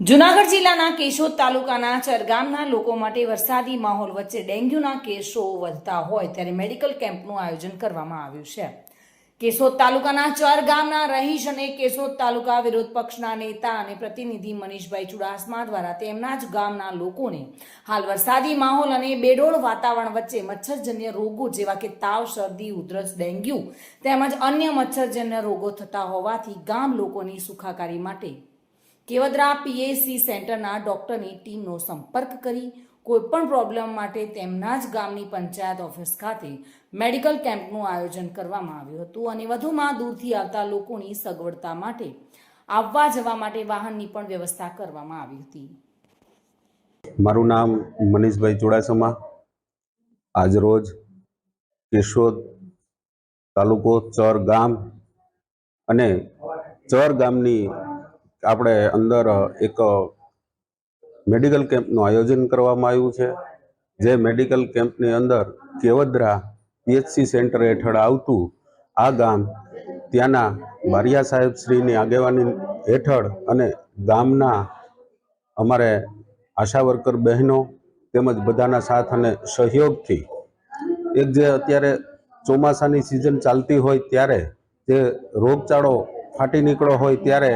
જુનાગઢ જિલ્લાના કેશોદ તાલુકાના ચરગામના લોકો માટે વરસાદી માહોલ વચ્ચે ડેન્ગ્યુના કેસો વધતા હોય ત્યારે મેડિકલ કેમ્પનું આયોજન કરવામાં આવ્યું છે. કેશોદ તાલુકાના ચર ગામના રહીશ અને કેશોદ તાલુકા વિરોધ પક્ષના નેતા અને પ્રતિનિધિ મનીષભાઈ ચુડાસમા દ્વારા તેમના જ ગામના લોકોને હાલ વરસાદી માહોલ અને બેડોળ વાતાવરણ વચ્ચે મચ્છરજન્ય રોગો જેવા કે તાવ, શરદી, ઉધરસ, ડેન્ગ્યુ તેમજ અન્ય મચ્છરજન્ય રોગો થતા હોવાથી ગામ લોકોની સુખાકારી માટે કેવદરા પીએસસી સેન્ટરના ડોક્ટરની ટીમનો સંપર્ક કરી કોઈપણ પ્રોબ્લેમ માટે તેમના જ ગામની પંચાયત ઓફિસ ખાતે મેડિકલ કેમ્પનું આયોજન કરવામાં આવ્યું હતું અને વધુમાં દૂરથી આવતા લોકોની સગવડતા માટે આવવા જવા માટે વાહનની પણ વ્યવસ્થા કરવામાં આવી હતી. મારું નામ મનીષભાઈ ચુડાસમા. આજરોજ કેશોદ તાલુકો ચર ગામ અને ચર ગામની આપણે અંદર એક મેડિકલ કેમ્પનું આયોજન કરવામાં આવ્યું છે, જે મેડિકલ કેમ્પની અંદર કેવદરા પીએચસી સેન્ટર હેઠળ આવતું આ ગામ ત્યાંના બારિયા સાહેબ શ્રીની આગેવાની હેઠળ અને ગામના અમારે આશા વર્કર બહેનો તેમજ બધાના સાથ અને સહયોગથી એક જે અત્યારે ચોમાસાની સિઝન ચાલતી હોય ત્યારે જે રોગચાળો ફાટી નીકળ્યો હોય ત્યારે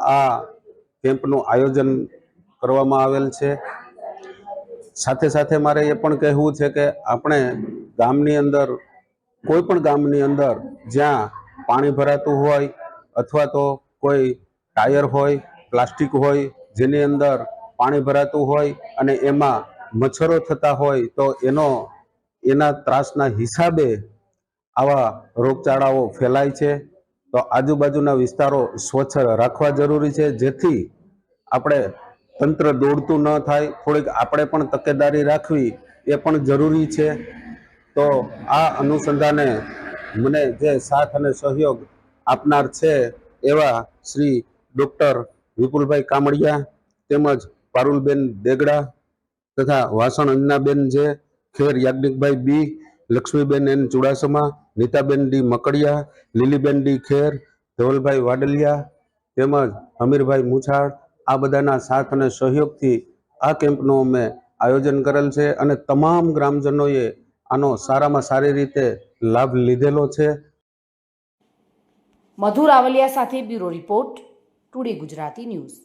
આ કેમ્પનું આયોજન કરવામાં આવેલ છે. સાથે સાથે મારે એ પણ કહેવું છે કે આપણે ગામની અંદર, કોઈ પણ ગામની અંદર જ્યાં પાણી ભરાતું હોય અથવા તો કોઈ ટાયર હોય, પ્લાસ્ટિક હોય, જેની અંદર પાણી ભરાતું હોય અને એમાં મચ્છરો થતા હોય તો એનો, એના ત્રાસના હિસાબે આવા રોગચાળાઓ ફેલાય છે. તો આજુબાજુના વિસ્તારો સ્વચ્છ રાખવા જરૂરી છે, જેથી આપણે તંત્ર દોડતું ન થાય. થોડીક આપણે પણ તકેદારી રાખવી એ પણ જરૂરી છે. તો આ અનુસંધાને મને જે સાથ અને સહયોગ આપનાર છે એવા શ્રી ડૉક્ટર વિપુલભાઈ કામડિયા તેમજ પારુલબેન દેગડા તથા વાસણ Anjanaben J, Kher Yagnikbhai B Laxmiben N Chudasama, Nitaben D Makadia, Liliben D Kher, Dhavalbhai Vadalia તેમજ અમીરભાઈ મુછાળ આ બધાના સાથ અને સહયોગથી આ કેમ્પનું અમે આયોજન કરેલ છે અને તમામ ગ્રામજનોએ આનો સારામાં સારી રીતે લાભ લીધેલો છે. મધુર રાવલિયા સાથે bureau report, today Gujarati news.